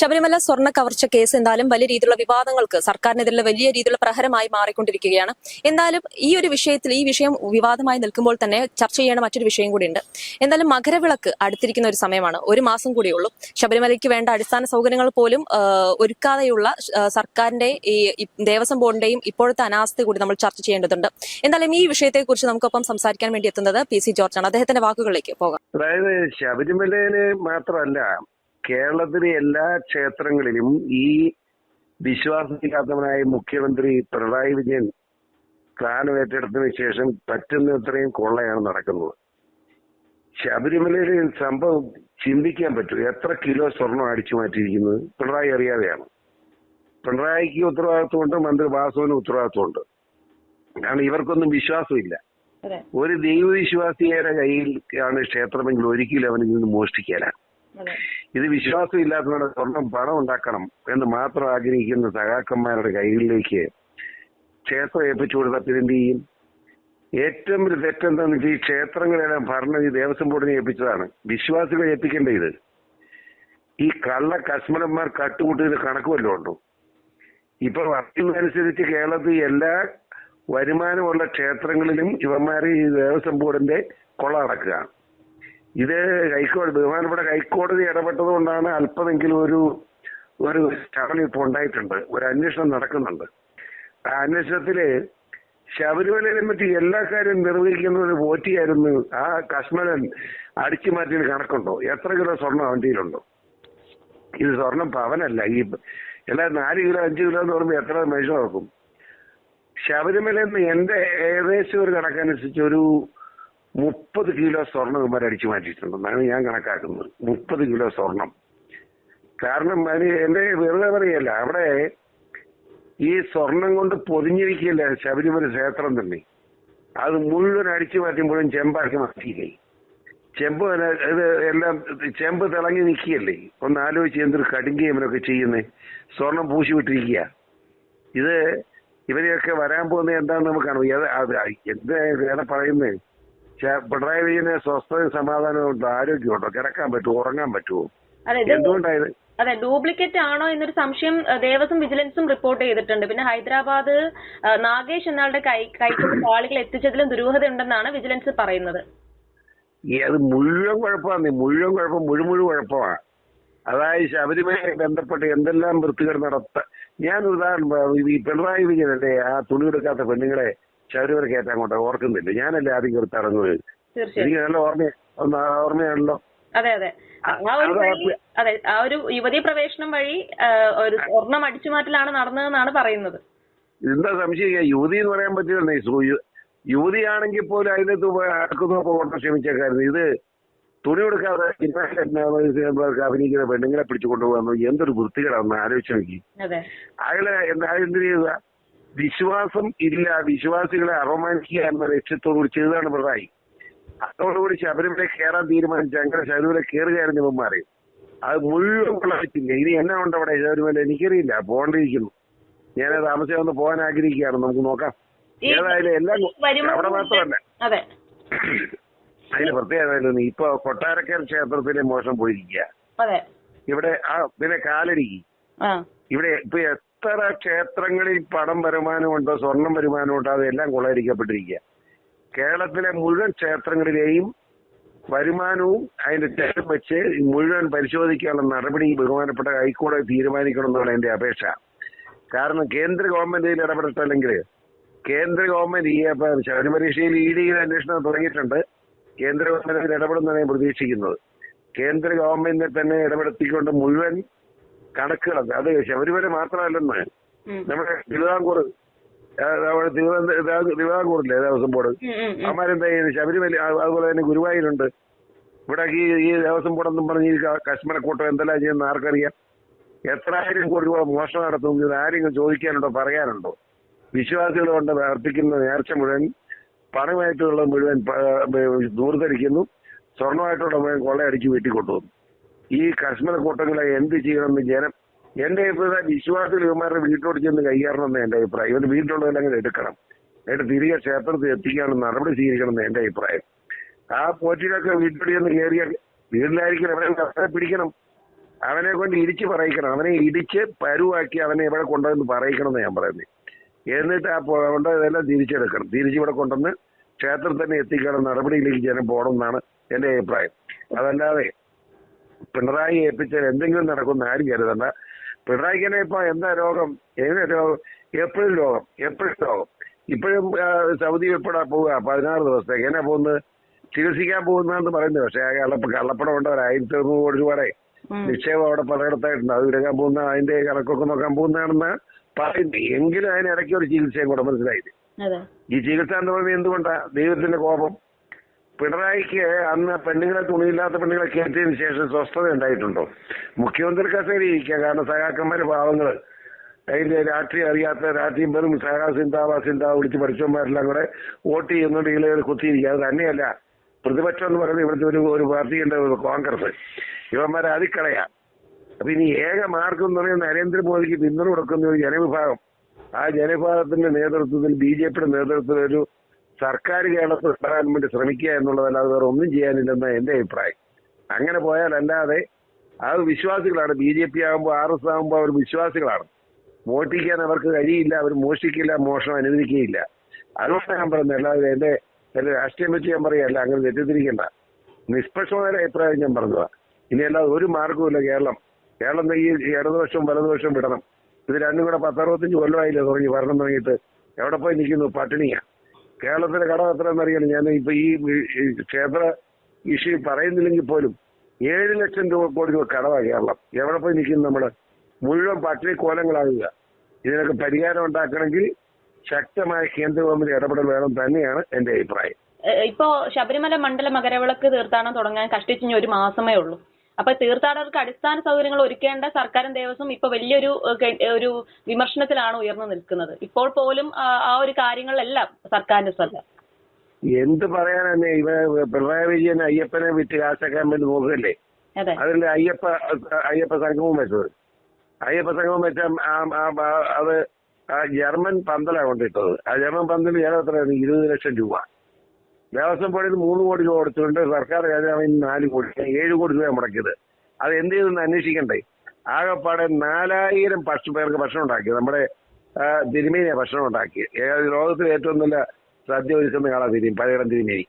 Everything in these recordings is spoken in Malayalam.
ശബരിമല സ്വർണ കവർച്ച കേസ് എന്തായാലും വലിയ രീതിയിലുള്ള വിവാദങ്ങൾക്ക് സർക്കാരിനെതിരെ വലിയ രീതിയിലുള്ള പ്രഹരമായി മാറിക്കൊണ്ടിരിക്കുകയാണ്. എന്തായാലും ഈ ഒരു വിഷയത്തിൽ ഈ വിഷയം വിവാദമായി നിൽക്കുമ്പോൾ തന്നെ ചർച്ച ചെയ്യേണ്ട മറ്റൊരു വിഷയം കൂടിയുണ്ട്. എന്തായാലും മകരവിളക്ക് അടുത്തിരിക്കുന്ന ഒരു സമയമാണ്. ഒരു മാസം കൂടിയുള്ളൂ ശബരിമലയ്ക്ക് വേണ്ട അടിസ്ഥാന സൗകര്യങ്ങൾ പോലും ഒരുക്കാതെയുള്ള സർക്കാരിന്റെ ഈ ദേവസ്വം ബോർഡിന്റെയും ഇപ്പോഴത്തെ അനാസ്ഥ കൂടി നമ്മൾ ചർച്ച ചെയ്യേണ്ടതുണ്ട്. എന്തായാലും ഈ വിഷയത്തെക്കുറിച്ച് നമുക്കൊപ്പം സംസാരിക്കാൻ വേണ്ടി എത്തുന്നത് പി സി ജോർജാണ്. അദ്ദേഹത്തിന്റെ വാക്കുകളിലേക്ക് പോകാം. അതായത് ശബരിമലയിൽ മാത്രമല്ല കേരളത്തിലെ എല്ലാ ക്ഷേത്രങ്ങളിലും ഈ വിശ്വാസമില്ലാത്തവനായ മുഖ്യമന്ത്രി പിണറായി വിജയൻ സ്ഥാനം ഏറ്റെടുത്തതിന് ശേഷം പറ്റുന്നത്രയും കൊള്ളയാണ് നടക്കുന്നത്. ശബരിമലയിലെ സംഭവം ചിന്തിക്കാൻ പറ്റും. എത്ര കിലോ സ്വർണം അടിച്ചു മാറ്റിയിരിക്കുന്നത് പിണറായി അറിയാതെയാണ്. പിണറായിക്ക് ഉത്തരവാദിത്വമുണ്ട് മന്ത്രി വാസുവിന് ഉത്തരവാദിത്വമുണ്ട് കാരണം ഇവർക്കൊന്നും വിശ്വാസമില്ല. ഒരു ദൈവവിശ്വാസിയുടെ കയ്യിൽ ആണ് ക്ഷേത്രമെങ്കിൽ ഒരിക്കലും അവനിൽ നിന്ന് മോഷ്ടിക്കാന അതെ. വിശ്വാസം ഇല്ലാത്തവരുടെ സ്വർണം പണം ഉണ്ടാക്കണം എന്ന് മാത്രം ആഗ്രഹിക്കുന്ന സഖാക്കന്മാരുടെ കൈകളിലേക്ക് ക്ഷേത്രം ഏൽപ്പിച്ചു കൊടുത്താൽ പിന്നെന്ത് ചെയ്യും? ഏറ്റവും ഒരു തെറ്റെന്താന്ന് വെച്ചാൽ ഈ ക്ഷേത്രങ്ങളെല്ലാം ഭരണം ഈ ദേവസ്വം ബോർഡിനെ ഏൽപ്പിച്ചതാണ്. വിശ്വാസികളെ ഏൽപ്പിക്കേണ്ട ഇത്. ഈ കള്ള കശ്മലന്മാർ കട്ടുകൂട്ടിയത് കണക്ക് വല്ലതും ഉണ്ടോ? ഇപ്പൊ വർക്കുന്നതനുസരിച്ച് കേരളത്തിൽ എല്ലാ വരുമാനമുള്ള ക്ഷേത്രങ്ങളിലും ഇവന്മാർ ഈ ദേവസ്വം ബോർഡിന്റെ കൊള്ള നടക്കുക ഇത് ഹൈക്കോടതി ബഹുമാനപ്പെട്ട ഹൈക്കോടതി ഇടപെട്ടത് കൊണ്ടാണ് അല്പമെങ്കിലും ഒരു ഒരു ചടങ്ങ് ഇപ്പോൾ ഉണ്ടായിട്ടുണ്ട്. ഒരു അന്വേഷണം നടക്കുന്നുണ്ട്. ആ അന്വേഷണത്തിൽ ശബരിമലയിലെ പറ്റി എല്ലാ കാര്യവും നിർവഹിക്കുന്ന ഒരു പോറ്റിയായിരുന്നു ആ കശ്മലൻ അടിച്ചു മാറ്റിയ കണക്കുണ്ടോ? എത്ര കിലോ സ്വർണം അവന്റെയിലുണ്ടോ ഇത് സ്വർണം പവനല്ല ഈ എല്ലാ നാല് കിലോ അഞ്ച് കിലോ എന്ന് പറയുമ്പോൾ എത്ര മനുഷ്യർ നോക്കും ശബരിമലയിൽ നിന്ന് എന്റെ ഏകദേശം ഒരു കണക്കനുസരിച്ച് ഒരു മുപ്പത് കിലോ സ്വർണം ഇവന്മാർ അടിച്ചു മാറ്റിയിട്ടുണ്ടെന്നാണ് ഞാൻ കണക്കാക്കുന്നത്. മുപ്പത് കിലോ സ്വർണം കാരണം അതിന് എന്റെ വെറുതെ പറയല്ല അവിടെ ഈ സ്വർണം കൊണ്ട് പൊതിഞ്ഞിരിക്കില്ല ശബരിമല ക്ഷേത്രം തന്നെ. അത് മുഴുവൻ അടിച്ചു മാറ്റുമ്പോഴും ചെമ്പാക്കി മാറ്റിയില്ലേ? ചെമ്പ് ഇത് എല്ലാം ചെമ്പ് തിളങ്ങി നിൽക്കുകയല്ലേ? ഒന്ന് ആലോചിച്ച് എന്തൊരു കടുങ്കയും ഇവനൊക്കെ ചെയ്യുന്നേ. സ്വർണം പൂശി വിട്ടിരിക്കുക. ഇത് ഇവരെയൊക്കെ വരാൻ പോകുന്നത് എന്താണെന്ന് നമുക്ക് കാണും ഏത് അത് എന്താ ഏതാ പറയുന്നത് പിണറായി വിജയന് സ്വസ്ഥതയും സമാധാനവും ഉണ്ടോ ആരോഗ്യമുണ്ടോ കിടക്കാൻ പറ്റുമോ ഉറങ്ങാൻ പറ്റുമോ? അതെ എന്തുകൊണ്ടായത് അതെ ഡ്യൂപ്ലിക്കേറ്റ് ആണോ എന്നൊരു സംശയം ദേവസ്വം വിജിലൻസും റിപ്പോർട്ട് ചെയ്തിട്ടുണ്ട്. പിന്നെ ഹൈദരാബാദ് നാഗേഷ് എന്നയാളുടെ കൈ കൈക്കൊണ്ട് ആളുകൾ എത്തിച്ചതിലും ദുരൂഹത ഉണ്ടെന്നാണ് വിജിലൻസ് പറയുന്നത്. അത് മുഴുവൻ കുഴപ്പമാണ്. മുഴുവൻ കുഴപ്പം മുഴു മുഴു കുഴപ്പമാണ്. അതായത് ശബരിമലയെ ബന്ധപ്പെട്ട് എന്തെല്ലാം വൃത്തികൾ നടത്ത ഞാൻ ഉദാഹരണം പിണറായി ഈ പിണറായി വിജയനല്ലേ ആ തുണി എടുക്കാത്ത പെണ്ണുങ്ങളെ ശബരിമല കയറ്റാൻ കൊണ്ട് ഓർക്കുന്നില്ല. ഞാനല്ലേ ആദ്യം കയറി ഇറങ്ങുന്നത് എനിക്ക് നല്ല ഓർമ്മ ഓർമ്മയാണല്ലോ. അതെ അതെ. ആ ഒരു വഴി അതെ ആ ഒരു യുവതി പ്രവേശനം വഴി ഒരു സ്വർണം അടിച്ചു മാറ്റലാണ് നടന്നതെന്നാണ് പറയുന്നത്. എന്താ സംശയം യുവതി എന്ന് പറയാൻ പറ്റില്ല യുവതിയാണെങ്കിൽ പോലും അതിനകത്ത് ആക്കുന്നപ്പോ ഓട്ടം ക്ഷമിച്ചേക്കായിരുന്നു. ഇത് തുണി കൊടുക്കാതെ അഭിനയിക്കുന്ന പെണ്ണുങ്ങളെ പിടിച്ചു കൊണ്ടുപോകുന്നു എന്തൊരു വൃത്തികളാണെന്ന് ആലോചിച്ച് നോക്കി. അയാളെ എന്താ എന്ത് ചെയ്യുക? വിശ്വാസം ഇല്ല. വിശ്വാസികളെ അപമാനിക്കുക എന്ന ലക്ഷ്യത്തോടുകൂടി ചെയ്തതാണ് പിണറായി. അതോടുകൂടി ശബരിമല കയറാൻ തീരുമാനിച്ച അങ്ങനെ ശബരിമല കയറുകയായിരുന്നു ഇവന്മാരെ. അത് മുഴുവൻ കൊള്ളാറ്റില്ല ഇനി എന്നാ ഉണ്ട് അവിടെ ശബരിമല എനിക്കറിയില്ല. പോകണ്ടിരിക്കുന്നു ഞാൻ താമസം ഒന്ന് പോകാൻ ആഗ്രഹിക്കുകയാണ്. നമുക്ക് നോക്കാം. ഏതായാലും എല്ലാം അവിടെ മാത്രമല്ല. അതെ. അതിന് പ്രത്യേകത ഇപ്പൊ കൊട്ടാരക്കര ക്ഷേത്രത്തിലെ മോശം പോയിരിക്കുക. ഇവിടെ ആ പിന്നെ കാലടിക്ക് ഇവിടെ ഇപ്പൊ എത്ര ക്ഷേത്രങ്ങളിൽ പണം വരുമാനമുണ്ടോ സ്വർണം വരുമാനമുണ്ടോ അതെല്ലാം കൊള്ളയടിക്കപ്പെട്ടിരിക്കുക. കേരളത്തിലെ മുഴുവൻ ക്ഷേത്രങ്ങളിലെയും വരുമാനവും അതിന്റെ ചെലവ് വെച്ച് മുഴുവൻ പരിശോധിക്കാനുള്ള നടപടി ബഹുമാനപ്പെട്ട ഹൈക്കോടതി തീരുമാനിക്കണം എന്നാണ് എന്റെ അപേക്ഷ. കാരണം കേന്ദ്ര ഗവൺമെന്റ് ഇതിൽ ഇടപെട്ടിട്ടില്ലെങ്കിൽ കേന്ദ്ര ഗവൺമെന്റ് ഈ ശബരിമലയിൽ ഇ ഡിയിൽ അന്വേഷണം തുടങ്ങിയിട്ടുണ്ട്. കേന്ദ്ര ഗവൺമെന്റ് അതിൽ ഇടപെടുന്നതാണ് ഞാൻ പ്രതീക്ഷിക്കുന്നത്. കേന്ദ്ര ഗവൺമെന്റിനെ തന്നെ ഇടപെടുത്തിക്കൊണ്ട് മുഴുവൻ കണക്കുകൾ അത് ശബരിമല മാത്രമല്ലെന്ന്. നമ്മുടെ തിരുവിതാംകൂർ തിരുവിതാംകൂറില്ലേ ദേവസ്വം ബോർഡ്. അവന്മാരെന്താ ചെയ്യുന്നത് ശബരിമല അതുപോലെ തന്നെ ഗുരുവായൂരുണ്ട്. ഇവിടെ ഈ ഈ ദേവസ്വം ബോർഡെന്നും പറഞ്ഞ് ഈ കശ്മലക്കൂട്ടം എന്തെല്ലാം ചെയ്യുന്ന ആർക്കറിയാം? എത്രായിരം കോടി രൂപ മോഷണം നടത്തുന്നു ഇത് ആരെങ്കിലും ചോദിക്കാനുണ്ടോ പറയാനുണ്ടോ? വിശ്വാസികൾ കൊണ്ട് അർപ്പിക്കുന്ന നേർച്ച മുഴുവൻ പണമായിട്ടുള്ള മുഴുവൻ ദൂർധരിക്കുന്നു. സ്വർണമായിട്ടുള്ള മുഴുവൻ കൊള്ളയടിച്ച് വീട്ടിൽ കൊണ്ടുവന്നു ഈ കശ്മീർ കൂട്ടങ്ങളെ എന്ത് ചെയ്യണമെന്ന് ജനം എന്റെ അഭിപ്രായം വിശ്വാസികൾ ഇവന്മാരുടെ വീട്ടിലോട്ട് ചെന്ന് കൈകാരണം എന്ന് എന്റെ അഭിപ്രായം. ഇവർ വീട്ടിലുള്ളതെല്ലാം അങ്ങനെ എടുക്കണം. എന്നിട്ട് തിരികെ ക്ഷേത്രത്തിൽ എത്തിക്കാനുള്ള നടപടി സ്വീകരിക്കണം എന്ന് എന്റെ അഭിപ്രായം. ആ പോറ്റിലൊക്കെ വീട്ടിലോട്ട് ചെന്ന് കയറിയാൽ വീട്ടിലായിരിക്കും അവരെ അവരെ പിടിക്കണം. അവനെ കൊണ്ട് ഇടിച്ച് പറയിക്കണം. അവനെ ഇടിച്ച് പരുവാക്കി അവനെ ഇവിടെ കൊണ്ടുവന്ന് പറയിക്കണം എന്ന് ഞാൻ പറയുന്നത്. എന്നിട്ട് ആ കൊണ്ടതെല്ലാം തിരിച്ചെടുക്കണം. തിരിച്ചിവിടെ കൊണ്ടുവന്ന് ക്ഷേത്രത്തിൽ തന്നെ എത്തിക്കണം നടപടിയിലേക്ക് ജനം പോകണം എന്നാണ് എന്റെ അഭിപ്രായം. അതല്ലാതെ പിണറായി ഏൽപ്പിച്ചാൽ എന്തെങ്കിലും നടക്കുമെന്ന് ആരും കരുതണ്ട. പിണറായിക്കനെ ഇപ്പൊ എന്താ രോഗം? ഏത് രോഗം? എപ്പോഴും രോഗം. എപ്പോഴും രോഗം. ഇപ്പോഴും സൗദി ഉൾപ്പെടെ പോവുക. പതിനാറ് ദിവസത്തേക്ക് എന്നാ പോകുന്നത്? ചികിത്സിക്കാൻ പോകുന്നതെന്ന് പറയുന്നത്. പക്ഷെ കള്ളപ്പ കള്ളപ്പണം ഉണ്ട് ഒരു ആയിരത്തി അറുന്നൂറ് കോടി രൂപയുടെ. നിക്ഷേപം അവിടെ പലയിടത്തായിട്ടുണ്ട്. അത് എടുക്കാൻ പോകുന്ന അതിന്റെ കണക്കൊക്കെ നോക്കാൻ പോകുന്നതാണെന്ന് പറയുന്നത് എങ്കിലും അതിനിടയ്ക്ക് ഒരു ചികിത്സയും കൂടെ മനസ്സിലായില്ലേ? ഈ ചികിത്സ എന്ന് പറയുന്നത് എന്തുകൊണ്ടാ? ദൈവത്തിന്റെ കോപം? പിണറായിക്ക് അന്ന് പെണ്ണുങ്ങളെ തുണിയില്ലാത്ത പെണ്ണുങ്ങളെ കയറ്റിയതിനു ശേഷം സ്വസ്ഥത ഉണ്ടായിട്ടുണ്ടോ? മുഖ്യമന്ത്രി കസേരി ഇരിക്കുക കാരണം സഹാക്കന്മാര് പാവങ്ങൾ. അതിന്റെ രാഷ്ട്രീയം അറിയാത്ത രാഷ്ട്രീയം വെറും സഹാ സിന്താവ സിന്താവ വിളിച്ച് പഠിച്ചവന്മാരെല്ലാം കൂടെ വോട്ട് ചെയ്യുന്നുണ്ട് ഇളകൾ കുത്തിയിരിക്കുക. അത് തന്നെയല്ല. പ്രതിപക്ഷം എന്ന് പറയുന്നത് ഇവിടുത്തെ ഒരു ഒരു പാർട്ടിയുണ്ട് കോൺഗ്രസ്. ഇവന്മാരെ അതിക്കളയാ. അപ്പൊ ഇനി ഏക മാർഗം എന്ന് പറയുന്നത് നരേന്ദ്രമോദിക്ക് പിന്തുണ കൊടുക്കുന്ന ഒരു ജനവിഭാഗം. ആ ജനവിഭാഗത്തിന്റെ നേതൃത്വത്തിൽ ബി ജെ പിയുടെ നേതൃത്വത്തിൽ ഒരു സർക്കാർ കേരളത്തിൽ ഉണ്ടാകാൻ വേണ്ടി ശ്രമിക്കുക എന്നുള്ളതല്ലാതെ വേറെ ഒന്നും ചെയ്യാനില്ലെന്ന എന്റെ അഭിപ്രായം. അങ്ങനെ പോയാൽ അല്ലാതെ അത് വിശ്വാസികളാണ്. ബി ജെ പി ആകുമ്പോൾ ആർ എസ് ആകുമ്പോൾ അവർ വിശ്വാസികളാണ്. മോഷ്ടിക്കാൻ അവർക്ക് കഴിയില്ല അവർ മോഷ്ടിക്കില്ല മോഷണം അനുവദിക്കുകയില്ല. അതുകൊണ്ട് ഞാൻ പറയുന്നത്. അല്ലാതെ എന്റെ എന്റെ രാഷ്ട്രീയം വെച്ച് ഞാൻ പറയല്ല അങ്ങനെ തെറ്റിദ്ധരിക്കണ്ട. നിഷ്പക്ഷമായ അഭിപ്രായം ഞാൻ പറഞ്ഞതാ. ഇനി അല്ലാതെ ഒരു മാർഗവുമില്ല കേരളം. കേരളം ഈ ഇടതുപക്ഷവും വലതുപക്ഷവും വിടണം. ഇത് രണ്ടും കൂടെ പത്തറുപത്തഞ്ച് കൊല്ലമായില്ലേ തുടങ്ങി ഭരണം തുടങ്ങിയിട്ട്. എവിടെ പോയി നിൽക്കുന്നു? പട്ടിണിയാ. കേരളത്തിലെ കടം എത്രയെന്നറിയാം ഞാൻ ഇപ്പൊ ഈ ക്ഷേത്ര ഇഷ്യൂ പറയുന്നില്ലെങ്കിൽ പോലും ഏഴ് ലക്ഷം രൂപ കോടി രൂപ കടവാ കേരളം. എവിടെ പോയി നിൽക്കുന്നു നമ്മൾ? മുഴുവൻ പട്ടിണി കോലങ്ങളാകുക. ഇതിനൊക്കെ പരിഹാരം ഉണ്ടാക്കണമെങ്കിൽ ശക്തമായ കേന്ദ്ര ഗവൺമെന്റ് ഇടപെടൽ വേണം തന്നെയാണ് എന്റെ അഭിപ്രായം. ഇപ്പോ ശബരിമല മണ്ഡല മകരവിളക്ക് തീർത്ഥാടനം തുടങ്ങാൻ കഷ്ടിച്ചിനി ഒരു മാസമേ ഉള്ളൂ. അപ്പൊ തീർത്ഥാടകർക്ക് അടിസ്ഥാന സൗകര്യങ്ങൾ ഒരുക്കേണ്ട സർക്കാരും ദേവസ്വം ഇപ്പൊ വലിയൊരു ഒരു വിമർശനത്തിലാണ് ഉയർന്നു നിൽക്കുന്നത്. ഇപ്പോൾ പോലും ആ ഒരു കാര്യങ്ങളിലെല്ലാം സർക്കാരിന്റെ ശ്രദ്ധ. എന്ത് പറയാനെ ഇവ പിണറായി വിജയൻ അയ്യപ്പനെ വിറ്റ് കാശാക്കാൻ വേണ്ടി നോക്കുകയല്ലേ? അതെ. അതിൽ അയ്യപ്പ അയ്യപ്പ സംഗമം വെച്ചത്. അയ്യപ്പ സംഗമം വെച്ച അത് ജർമ്മൻ പന്തലാണ് കൊണ്ടിട്ടത്. ആ ജർമ്മൻ പന്തൽ ഏറെ എത്രയാണ് ഇരുപത് ലക്ഷം രൂപ. ദേവസ്വം ബോർഡിൽ മൂന്ന് കോടി രൂപ കൊടുത്തിട്ടുണ്ട്. സർക്കാർ ഖജനാവിൽ നാല് കോടി ഏഴ് കോടി രൂപ മുടക്കിയത്. അത് എന്ത് ചെയ്തെന്ന് അന്വേഷിക്കണ്ടേ? ആകെപ്പാടെ നാലായിരം ഭക്ഷ പേർക്ക് ഭക്ഷണം ഉണ്ടാക്കി. നമ്മുടെ തിരുമേനിയാണ് തിരുമേനിയാ ഭക്ഷണം ഉണ്ടാക്കി. ലോകത്തിലെ ഏറ്റവും നല്ല സദ്യ ഒരുക്കുന്ന ആളാണ് തിരുമേനി പലയിടം തിരുമേനി.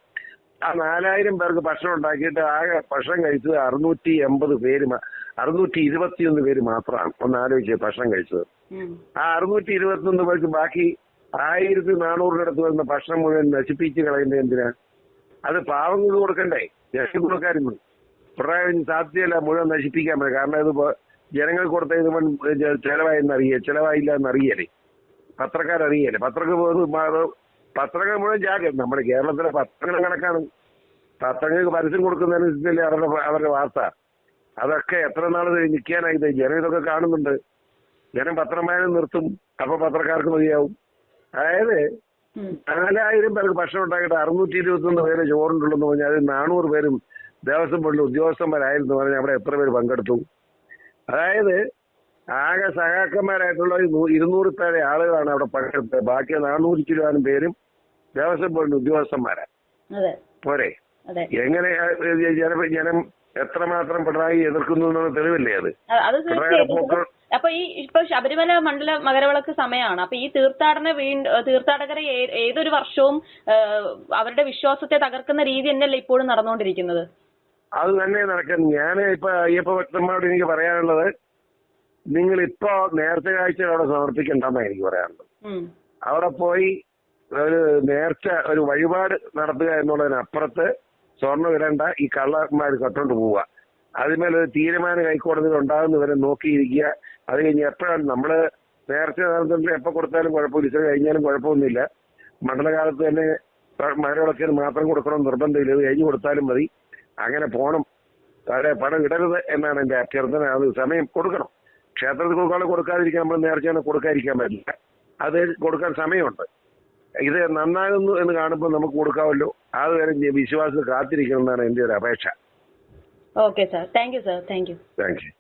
ആ നാലായിരം പേർക്ക് ഭക്ഷണം ഉണ്ടാക്കിയിട്ട് ആകെ ഭക്ഷണം കഴിച്ചത് അറുന്നൂറ്റി എൺപത് പേര് അറുന്നൂറ്റി ഇരുപത്തിയൊന്ന് പേര് മാത്രമാണ്. ഒന്ന് ആലോചിച്ച് ഭക്ഷണം കഴിച്ചത്. ആ അറുന്നൂറ്റി ഇരുപത്തിയൊന്ന് പേർക്ക് ബാക്കി ആയിരത്തി നാനൂറിനടുത്ത് വരുന്ന ഭക്ഷണം മുഴുവൻ നശിപ്പിച്ച് കളയുന്നത് എന്തിനാ? അത് പാവങ്ങൾക്ക് കൊടുക്കണ്ടേ? ജനങ്ങൾക്ക് പ്രായം സാധ്യതയല്ല മുഴുവൻ നശിപ്പിക്കാൻ പറ്റും കാരണം ഇത് ജനങ്ങൾ കൊടുത്ത ഇത് മുഴുവൻ ജ- ചെലവായെന്ന് അറിയേ ചെലവായില്ല എന്നറിയല്ലേ പത്രക്കാരറിയല്ലേ പത്രങ്ങൾ പത്രങ്ങൾ മുഴുവൻ ജാഗ്രത നമ്മുടെ കേരളത്തിലെ പത്രങ്ങൾ കണക്കാണ് പത്രങ്ങൾക്ക് പരസ്യം കൊടുക്കുന്നതനുസരിച്ചല്ലേ അവരുടെ അവരുടെ വാർത്ത. അതൊക്കെ എത്ര നാൾ നിൽക്കാനായി ജനം ഇതൊക്കെ കാണുന്നുണ്ട്. ജനം പത്രമായാലും നിർത്തും. അപ്പൊ പത്രക്കാർക്ക് മതിയാവും. അതായത്. നാലായിരം പേർക്ക് ഭക്ഷണം ഉണ്ടാക്കിയിട്ട് അറുന്നൂറ്റി ഇരുപത്തൊന്ന് പേര് ചോറുണ്ടുള്ളെന്ന് പറഞ്ഞാൽ അതിൽ നാനൂറ് പേരും ദേവസ്വം ബോർഡിൽ ഉദ്യോഗസ്ഥന്മാരായിരുന്നു പറഞ്ഞാൽ അവിടെ എത്ര പേര് പങ്കെടുത്തു. അതായത് ആകെ സഹാക്കന്മാരായിട്ടുള്ള ഇരുന്നൂറ് പേരെ ആളുകളാണ് അവിടെ പങ്കെടുത്തത്. ബാക്കി നാനൂറ്റി ഇരുപതിനും പേരും ദേവസ്വം ബോർഡിന്റെ ഉദ്യോഗസ്ഥന്മാരാണ് പോരെ? എങ്ങനെ ജനം എത്രമാത്രം പിണറായി എതിർക്കുന്നു എന്നുള്ള തെളിവല്ലേ അത്? അപ്പൊ ഈ ഇപ്പൊ ശബരിമല മണ്ഡല മകരവിളക്ക് സമയമാണ്. അപ്പൊ ഈ തീർത്ഥാടന വീണ്ടും തീർത്ഥാടകരെ ഏതൊരു വർഷവും അവരുടെ വിശ്വാസത്തെ തകർക്കുന്ന രീതി തന്നെയല്ലേ ഇപ്പോഴും നടന്നുകൊണ്ടിരിക്കുന്നത്? അത് തന്നെ നടക്കുന്നു. ഞാൻ ഇപ്പൊ അയ്യപ്പ ഭക്തന്മാരോട് എനിക്ക് പറയാനുള്ളത് നിങ്ങൾ ഇപ്പോ നേരത്തെ കാഴ്ചകൾ അവിടെ സമർപ്പിക്കണ്ടെന്നാണ് എനിക്ക് പറയാനുള്ളത്. അവിടെ പോയി ഒരു നേർച്ച ഒരു വഴിപാട് നടത്തുക എന്നുള്ളതിനപ്പുറത്ത് സ്വർണം ഇടണ്ട ഈ കള്ളന്മാർ കട്ടോണ്ട് പോവുക അതിന്മേലൊരു തീരുമാനം ഹൈക്കോടതിയിൽ ഉണ്ടാകുന്നവരെ നോക്കിയിരിക്കുക. അത് കഴിഞ്ഞ് എപ്പോഴാണ് നമ്മൾ നേരത്തെ നടത്തുന്നത് എപ്പോൾ കൊടുത്താലും കുഴപ്പമില്ല. ഇച്ചിരി കഴിഞ്ഞാലും കുഴപ്പമൊന്നുമില്ല. മണ്ഡലകാലത്ത് തന്നെ മരവിളക്കിന് മാത്രം കൊടുക്കണം നിർബന്ധമില്ല. ഇത് കഴിഞ്ഞ് കൊടുത്താലും മതി. അങ്ങനെ പോണം. താഴെ പണം ഇടരുത് എന്നാണ് എന്റെ അഭ്യർത്ഥന. അത് സമയം കൊടുക്കണം. ക്ഷേത്രത്തിൽ കൊടുക്കാതെ കൊടുക്കാതിരിക്കാൻ നമ്മൾ നേർച്ചയാണ് കൊടുക്കാതിരിക്കാൻ പറ്റില്ല. അത് കൊടുക്കാൻ സമയമുണ്ട്. ഇത് നന്നാകുന്നു എന്ന് കാണുമ്പോൾ നമുക്ക് കൊടുക്കാമല്ലോ. അതുവരെ വിശ്വാസം കാത്തിരിക്കണം എന്നാണ് എന്റെ ഒരു അപേക്ഷ. Okay sir thank you sir thank you thank you